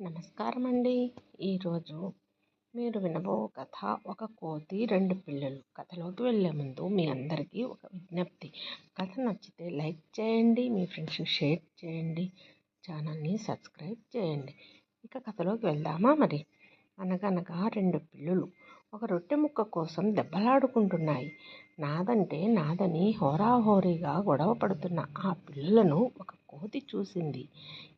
నమస్కారం అండి ఈరోజు మీరు వినబో కథ ఒక కోతి రెండు పిల్లలు. కథలోకి వెళ్ళే ముందు మీ అందరికీ ఒక విజ్ఞప్తి. కథ నచ్చితే లైక్ చేయండి మీ ఫ్రెండ్స్కి షేర్ చేయండి ఛానల్ని సబ్స్క్రైబ్ చేయండి. ఇక కథలోకి వెళ్దామా మరి? అనగనగా రెండు పిల్లులు ఒక రొట్టె ముక్క కోసం దెబ్బలాడుకుంటున్నాయి. నాదంటే నాదని హోరాహోరీగా గొడవ పడుతున్న ఆ పిల్లలను ఒక కోతి చూసింది.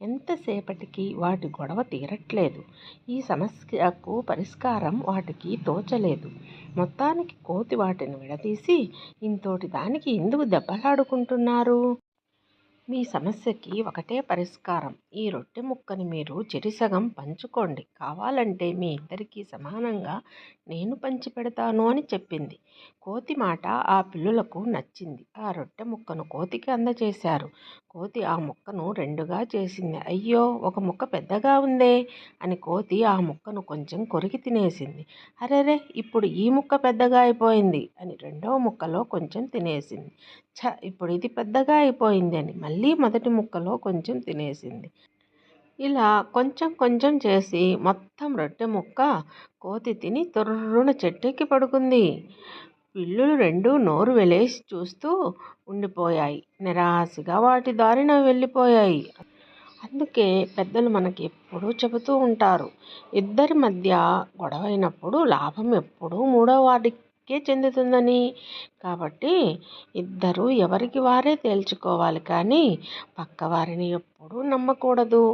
ఎంతసేపటికి వాటి గొడవ తీరట్లేదు. ఈ సమస్యకు పరిష్కారం వాటికి తోచలేదు. మొత్తానికి కోతి వాటిని విడదీసి ఇంతోటి దానికి ఎందుకు దెబ్బలాడుకుంటున్నారు? మీ సమస్యకి ఒకటే పరిష్కారం. ఈ రొట్టె ముక్కని మీరు చెరిసగం పంచుకోండి. కావాలంటే మీ ఇద్దరికీ సమానంగా నేను పంచిపెడతాను అని చెప్పింది. కోతి మాట ఆ పిల్లులకు నచ్చింది. ఆ రొట్టె ముక్కను కోతికి అందజేశారు. కోతి ఆ ముక్కను రెండుగా చేసింది. అయ్యో! ఒక ముక్క పెద్దగా ఉందే అని కోతి ఆ ముక్కను కొంచెం కొరికి తినేసింది. అరెరే! ఇప్పుడు ఈ ముక్క పెద్దగా అయిపోయింది అని రెండవ ముక్కలో కొంచెం తినేసింది. ఛ! ఇప్పుడు ఇది పెద్దగా అయిపోయింది అని మళ్ళీ మొదటి ముక్కలో కొంచెం తినేసింది. ఇలా కొంచెం కొంచెం చేసి మొత్తం రొట్టె ముక్క కోతి తిని తొర్రున చెట్టెక్కి పడుకుంది. పిల్లులు రెండు నోరు వెలేసి చూస్తూ ఉండిపోయాయి. నిరాశగా వాటి దారిన వెళ్ళిపోయాయి. అందుకే పెద్దలు మనకి ఎప్పుడూ చెబుతూ ఉంటారు ఇద్దరి మధ్య గొడవైనప్పుడు లాభం ఎప్పుడూ మూడో వాడికే చెందుతుందని. కాబట్టి ఇద్దరు ఎవరికి వారే తేల్చుకోవాలి కానీ పక్కవారిని ఎప్పుడూ నమ్మకూడదు.